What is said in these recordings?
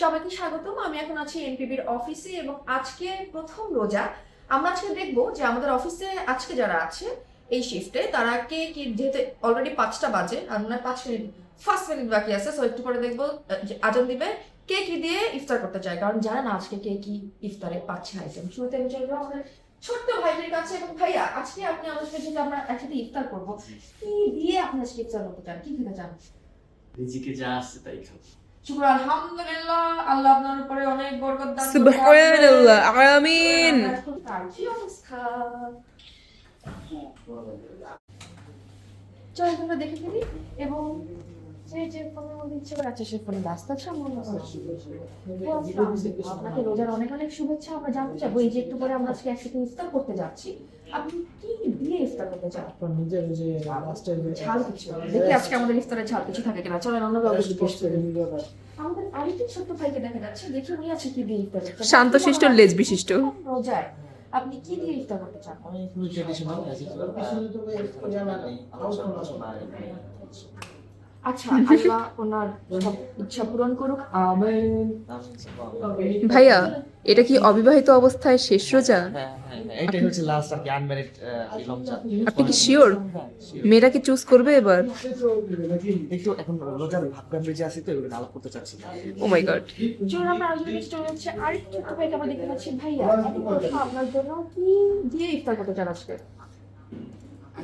সবাইকে স্বাগতম। আমি এখন আছি এনপিবির অফিসে এবং আজকে প্রথম রোজা। আমরা আজকে দেখব যে আমাদের অফিসে আজকে যারা আছে এই শিফটে তারা কে কি, যেহেতু অলরেডি পাঁচটা বাজে, আর পাঁচ মিনিট ফার্স্ট মিনিট বাকি আছে সো একটু পরে দেখব আজান দিবে, কে কি দিয়ে ইফতার করতে চায়, কারণ জানে না আজকে কে কি ইফতারে পাচ্ছে আইটেম শুরুতে আমি চাইব আমাদের ছোট্ট ভাইদের কাছে এবং ভাইয়া, আজকে আপনি আমাদের সাথে আমরা একসাথে ইফতার করব, কি দিয়ে আপনি আজকে ইফতার করতে চান, কি খেতে চান? রিজিকে যা তাই খাব। শুক্র আলহামদুলিল্লাহ আল্লাহ আপনার উপরে অনেক বরকত দান। সুবহানাল্লাহ আমিন। কি অবস্থা? চল তোমরা দেখে ফেলি। এবং যে ফোনের মধ্যে ইচ্ছে করে আছে সে ফোনে ব্যস্ত আছে আমার। ও আচ্ছা, আপনাকে রোজার অনেক অনেক শুভেচ্ছা আমরা জানতে চাবো এই যে একটু পরে আমরা আজকে একসাথে ইফতার করতে যাচ্ছি আপনি কি দিয়ে ইফতার করতে চান? আপনার নিজের যে লাস্টের ঝাল কিছু। দেখি আজকে আমাদের ইফতারে ঝাল কিছু থাকে কিনা। চলেন অন্য আমাদের আরেকটি ছোট্ট ভাইকে দেখা যাচ্ছে দেখি উনি আছে কি দিয়ে ইফতার। শান্তশিষ্ট লেজ বিশিষ্ট। রোজায়। আপনি কি দিয়ে ইফতার করতে চান? আমি ট্রেডিশনাল আচ্ছা আল্লাহ ওনার সব ইচ্ছা পূরণ করুক আমেন। ভাইয়া এটা কি অবিবাহিত অবস্থায় শেষ রোজা? হ্যাঁ হ্যাঁ হ্যাঁ এটাই হচ্ছে লাস্ট আর কি আনম্যারিড আপনি কি শিওর মেয়েরা কি চুজ করবে এবার? একটু এখন রোজার ভাগ বেঁচে আছি তো এগুলো আলাপ করতে চাচ্ছি ও মাই গড চলুন আমরা আলোচনা স্টোরি হচ্ছে আরেকটি ছোট্ট ভাইকে আমরা দেখতে পাচ্ছি ভাইয়া আপনার জন্য। কি দিয়ে ইফতার করতে চান আজকে?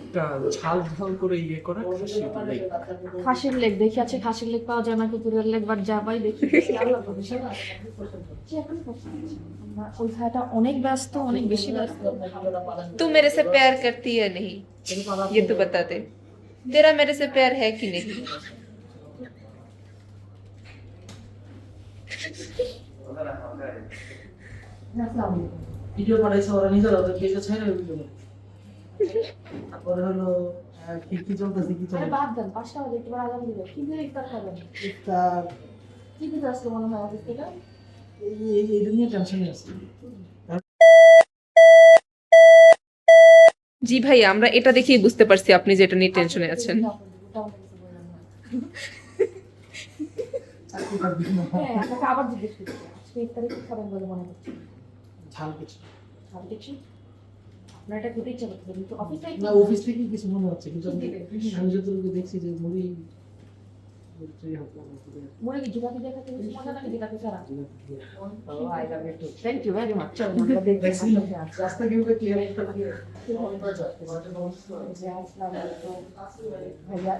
একটা ঝাল ঝাল করে ইয়ে করা খাসি leg। খাসির লেগ দেখি আছে খাসির লেগ পাওয়া যায় না কুকুরের লেগ বা যা পাই দেখি দেখি, আল্লাহ ভরসা। জি, এখন কথা বলছি। আমরা- ওই ভাইটা অনেক ব্যস্ত অনেক বেশি ব্যস্ত तू मेरे से प्यार करती है नहीं ये तो बता दे तेरा मेरे से प्यार है कि नहीं আসসালামু আলাইকুম। ভিডিও বানাইছে ওরা নিজেরা ওদের দেখে ছাড়া ভিডিও তারপরে হলো কি কি চলতেছে কি চলছে বাদ দেন পাঁচটা বাজে একটু আগাম দিলে কি দিয়ে ইফতার খাবেন? ইফতার। কি দিতে আসলে মনে হয় অফিস থেকে? এই- নিয়ে টেনশনে আছে। জি ভাই আমরা এটা দেখেই বুঝতে পারছি আপনি যেটা নিয়ে টেনশনে আছেন। চাকরি পারবি না। হ্যাঁ আবার জিজ্ঞেস করছি আজকে ইফতারে কি খাবেন বলে মনে হচ্ছে ঝাল কিছু। ভালো দেখছি আপনার এটা খেতে ইচ্ছা করছে কিন্তু অফিস থেকে না অফিস থেকে কিছু মনে হচ্ছে কিন্তু আমি আমি যতটুকু দেখছি যে মুড়ি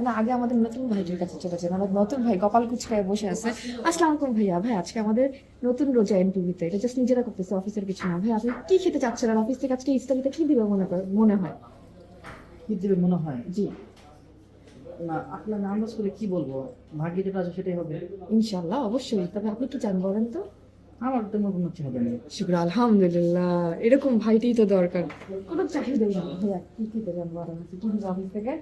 না আগে আমাদের নতুন ভাইটির কাছে চলে যান আমাদের নতুন ভাই কপাল কুচকায় বসে আছে আসসালামু আলাইকুম ভাইয়া ভাই আজকে আমাদের নতুন রোজা এনটিভিতে এটা জাস্ট নিজেরা করতেছে অফিসের কিছু না ভাই আপনি কি খেতে চাচ্ছেন অফিস থেকে আজকে ইফতারিতে কি দিবে মনে মনে হয় কি দিবে মনে হয় জি আপনার আন্দাজ করে কি বলব? ভাগ্যে যেটা আছে সেটাই হবে। ইনশাল্লাহ অবশ্যই। তবে আপনি কি চান বলেন তো। আমার কোনো কিছু হবে না। শুক্র আলহামদুলিল্লাহ। এরকম ভাইটাই তো দরকার। কোনো নেই ভাইয়া কি খেতে চান বলেন? কি অফিস থেকে?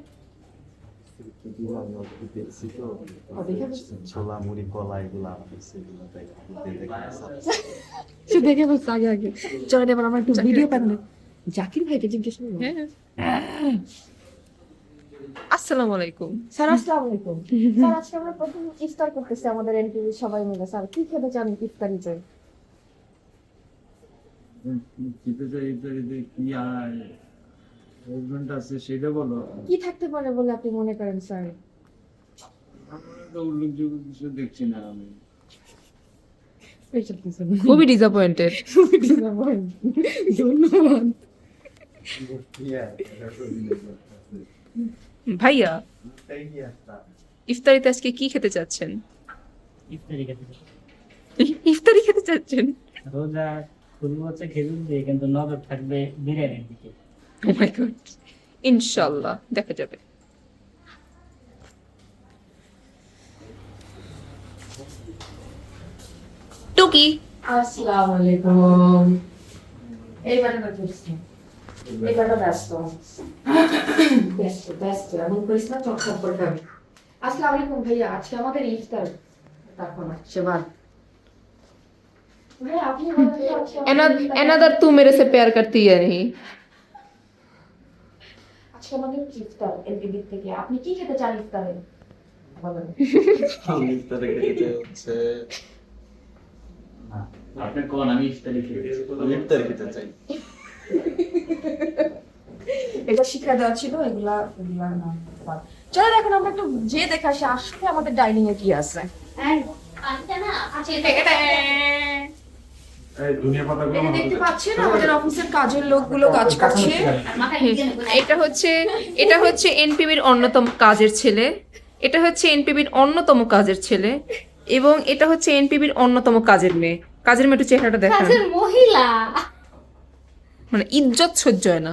দেখে বলছে আগে আগে। চলেন এবার আমরা একটু ভিডিও প্যানেলে জাকির ভাইকে জিজ্ঞেস করব। হ্যাঁ। আসসালামু আলাইকুম। স্যার আসসালামু আলাইকুম। স্যার আজকে আমরা প্রথম ইফতার করতেছি আমাদের এনটিভি সবাই মিলে। স্যার কি খেতে চান ইফতারিতে খেতে চাই ইত্যাদিতে কি আর রেস্টুরেন্ট আছে সেটা বলো। কি থাকতে পারে বলে আপনি মনে করেন স্যার? উল্লেখযোগ্য কিছু দেখছি না আমি। কিছু খুবই ডিসঅ্যাপয়েন্টেড ধন্যবাদ। ভাইয়া ইফতারিতে আজকে কি খেতে চাচ্ছেন? ইফতারি খেতে। চাচ্ছেন? রোজা খুলবো হচ্ছে খেজুর দিয়ে কিন্তু নজর থাকবে বিরিয়ানির দিকে। ও মাই গড ইনশাআল্লাহ দেখা যাবে। টুকি। আসসালামু আলাইকুম। এই বারটা করছি এই ব্যস্ত। ব্যস্ত ব্যস্ত এমন করিস না চোখ খাপ করে খাবি আসসালামু আলাইকুম ভাইয়া আজকে আমাদের ইফতার তারপর আসছে বাদ ভাইয়া আপনি বলেন তো আজকে আমাদের ইফতার- एनदर तू मेरे से प्यार करती है नहीं আজকে আমাদের ইফতার এলবিবি থেকে আপনি কি খেতে চান ইফতারে বলেন আমি ইফতারে খেতে হচ্ছে আপনি কোন আমি ইফতারি খেয়েছি ইফতারি খেতে চাই এটা শিক্ষা দেওয়া ছিল এগুলা এগুলা না চলো এখন আমরা একটু যে দেখে আসি আসলে আমাদের ডাইনিং এ কি আছে। দেখতে পাচ্ছেন? আমাদের অফিসের কাজের লোকগুলো কাজ করছে। এটা হচ্ছে এটা হচ্ছে এনপিবির অন্যতম কাজের ছেলে। এটা হচ্ছে এনপিবির অন্যতম কাজের ছেলে। এবং এটা হচ্ছে এনপিবির অন্যতম কাজের মেয়ে। কাজের মেয়ে একটু চেহারাটা দেখান। মহিলা। মানে ইজ্জত সহ্য হয় না।